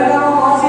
Agora ela.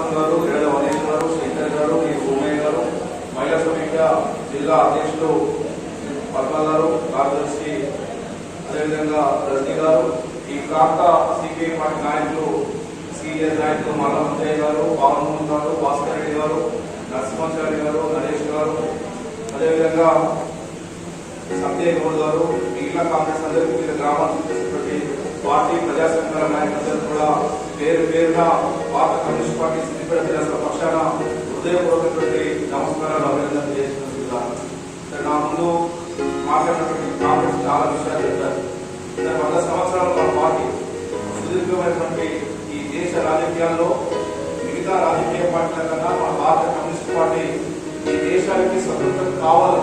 Laxman గారు ఏడ వనేష్ గారు శ్రీధర్ గారు ఈ భూమయ్య గారు మహిళా సమీక్ష జిల్లా అధ్యక్షులు పద్మ గారు కార్యదర్శి అదేవిధంగా రజనీ గారు ఈ ప్రాంత సిపిఐ పార్టీ నాయకులు సీనియర్ నాయకులు మల్లమంతయ్య గారు పవన్ గారు భాస్కర్ రెడ్డి గారు నరసింహాచారి గారు నరేష్ గారు అదేవిధంగా సంజయ్ గౌడ్ గారు మిగిలిన కాంగ్రెస్ అందరికీ వివిధ పార్టీ ప్రజా సంఘాల నాయకులందరూ కూడా పేరు పేరున భారత కమ్యూనిస్ట్ పార్టీ సిద్దిపేట జిల్లా పక్షాన హృదయపూర్వకటువంటి నమస్కారాలు అభినందనలు చేస్తున్నట్టుగా నా ముందు మాట్లాడినటువంటి కాంగ్రెస్ చాలా విషయాలు చెప్పారు. వంద సంవత్సరాలు మన పార్టీ సుదీర్ఘమైనటువంటి ఈ దేశ రాజకీయాల్లో మిగతా రాజకీయ పార్టీల కన్నా మన భారత కమ్యూనిస్ట్ పార్టీ ఈ దేశానికి స్వతంత్రం కావాలి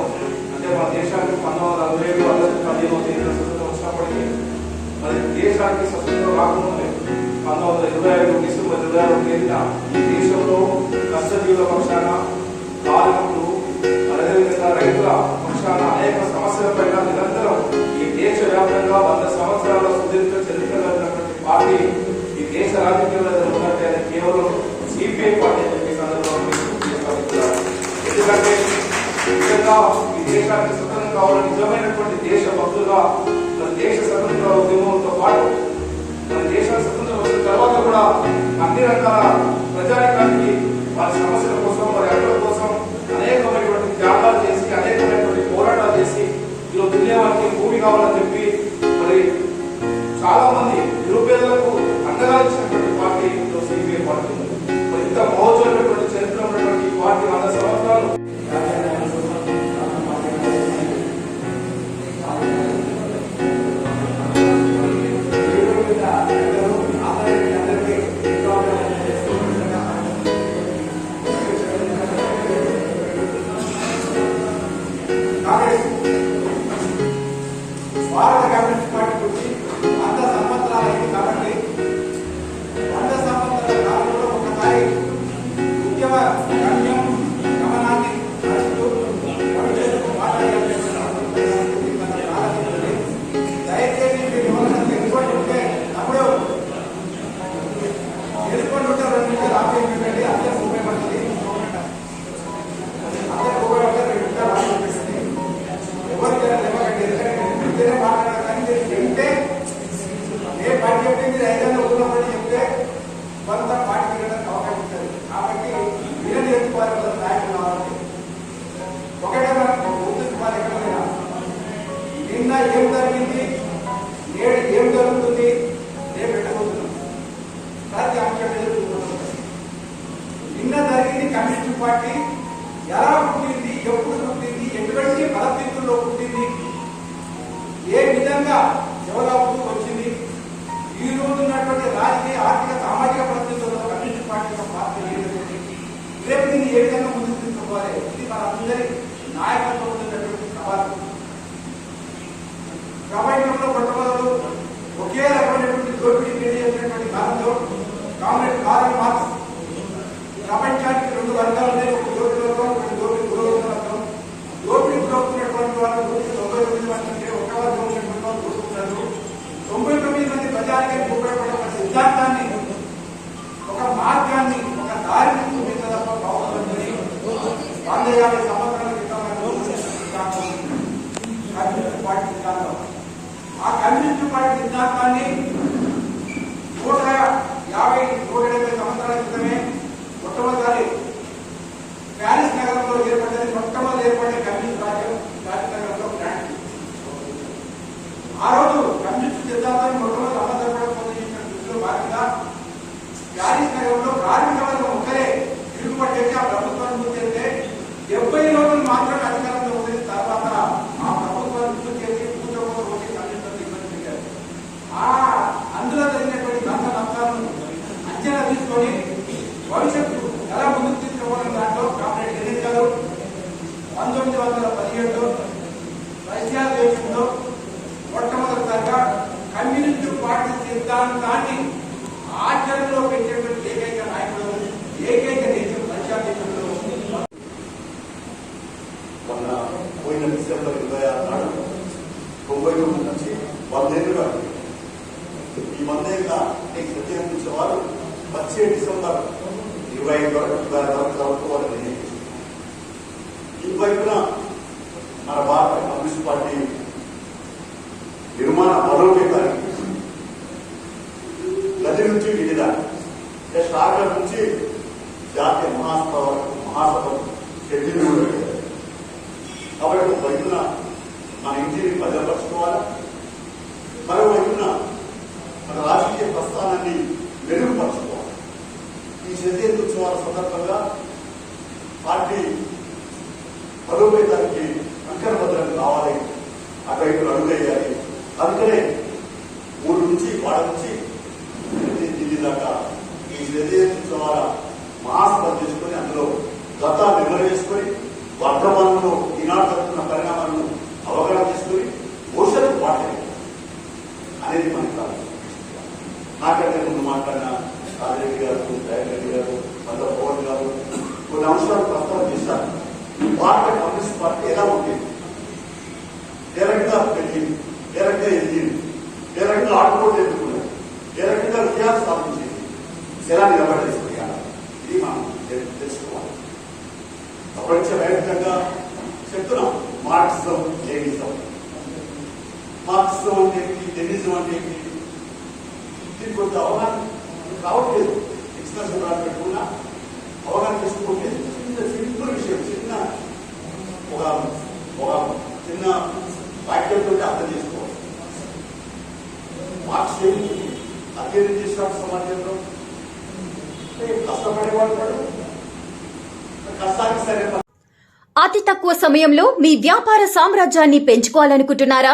అంటే మన దేశానికి పంతొమ్మిది వందల అరవై ఏడు వందల పదిహేను తేదీన స్వతంత్రం వచ్చినప్పటికీ మరి దేశానికి స్వతంత్రం రాకముందే పంతొమ్మిది వందల ఇరవై ఐదు డిసెంబర్ ఇరవై ఆరు తేదీన ఈ దేశంలో కష్టజీవుల పక్షాన కార్మికులు అదేవిధంగా రైతుల పక్షాన అనేక సమస్యలపైన నిరంతరం ఈ దేశ వ్యాప్తంగా వంద సంవత్సరాల సుదీర్ఘ చరిత్ర కలిగినటువంటి పార్టీ ఈ దేశ రాజకీయాల్లో జరుగుతుందంటే కేవలం సిపిఐ పార్టీ అని చెప్పి సందర్భంగా ఎందుకంటే ముఖ్యంగా ఈ దేశానికి స్వతంత్రం కావాలని నిజమైనటువంటి దేశ భక్తులుగా మన దేశ స్వతంత్ర ఉద్యమంతో పాటు మన దేశ స్వతంత్రం కూడా అన్ని రకాల ప్రజానికానికి వారి సమస్యల కోసం వారి హక్కుల కోసం అనేకమైనటువంటి త్యాగాలు చేసి అనేకమైనటువంటి పోరాటాలు చేసి ఈరోజు దున్యానికి భూమి కావాలని కమ్యూనిస్ట్ పార్టీ సిద్ధాంతం ఆ కమ్యూనిస్ట్ పార్టీ సిద్ధాంతాన్ని నూట యాభై నూట ఎనభై సంవత్సరాల క్రితమే మొట్టమొదటిసారి ప్యారిస్ నగరంలో ఏర్పడ్డది మొట్టమొదటి ఏర్పడే కమ్యూనిస్ట్ రాజ్యం ప్యారిస్ నగరంలో ఆ రోజు కమ్యూనిస్ట్ సిద్ధాంతాన్ని మొట్టమొదటి పంతొమ్మిది వందల పదిహేడులో రష్యా దేశంలో మొట్టమొదటిసారిగా కమ్యూనిస్టు పార్టీ సిద్ధాంతాన్ని ఆచరణలో పెట్టేటువంటి ఏకైక నాయకుడు ఏకైక దేశం రష్యా దేశంలో మొన్న పోయిన డిసెంబర్ ఇరవై ఆరు నాడు తొంభై తొమ్మిది నుంచి వందేళ్ళు ఈ వందేళ్ళ నీకు ప్రత్యేకించే వారు వచ్చే డిసెంబర్ ఇరవై ఐదు వరకు ఇరవై ఆరు వరకు జరుపుకోవాలని మన భారత కమ్యూనిస్ట్ పార్టీ నిర్మాణ బలోపేతానికి గది నుంచి విడిద స్టార్టర్ నుంచి జాతీయ మహాసభ మహాసభ షెడ్యూల్ కాబట్టి ఒక వైపున మన ఇంటిని భద్రపరచుకోవాలి మరోవైపున మన రాజకీయ ప్రస్థానాన్ని మెరుగుపరచుకోవాలి? ఈ శతేంద్ర ఉత్సవాల సందర్భంగా పార్టీ బలోపేతానికి అంకరభద్రం కావాలి. అటువైపు అడుగేయాలి. అందుకనే ఊరు నుంచి వాడ నుంచి ఢిల్లీ దాకా ఈ శతేంద్ర ఉత్సవాల మహాసభ చేసుకొని అందులో గతాన్ని నిర్వహించుకొని వర్ధమానంలో ఈనాడు జరుగుతున్న పరిణామాలను రకంగా పెరిగింది ఏ రకంగా ఎదిగింది ఏ రకంగా ఆటుపోటు ఎదుర్కొన్నది ఏ రకంగా విజయాలు సాధించింది ఎలా నిలబడేసి ఇది మనం తెలు- తెలుసుకోవాలి ప్రపంచవ్యాప్తంగా చెప్తున్నాం మార్క్సిజం లెనిజం మార్క్సిజం అంటే ఏంటి లెనిజం అంటే ఏంటి దీనికి కొంత అవగాహన రావట్లేదు ఎక్స్ప్రెస్ పెట్టుకున్నా అవగాహన చేసుకుంటే చిన్న సింపుల్ విషయం చిన్న ఒక ఒక చిన్న అధ్యయనం చేసినప్పుడు సమాజంలో. కష్టపడేవాడు కష్టానికి సరే అతి తక్కువ సమయంలో మీ వ్యాపార సామ్రాజ్యాన్ని పెంచుకోవాలనుకుంటున్నారా?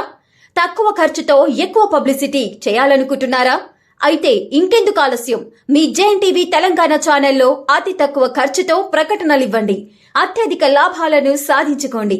తక్కువ ఖర్చుతో ఎక్కువ పబ్లిసిటీ చేయాలనుకుంటున్నారా? అయితే ఇంకెందుకు ఆలస్యం. మీ జేఎన్టీవీ తెలంగాణ ఛానల్లో అతి తక్కువ ఖర్చుతో ప్రకటనలు ఇవ్వండి. అత్యధిక లాభాలను సాధించుకోండి.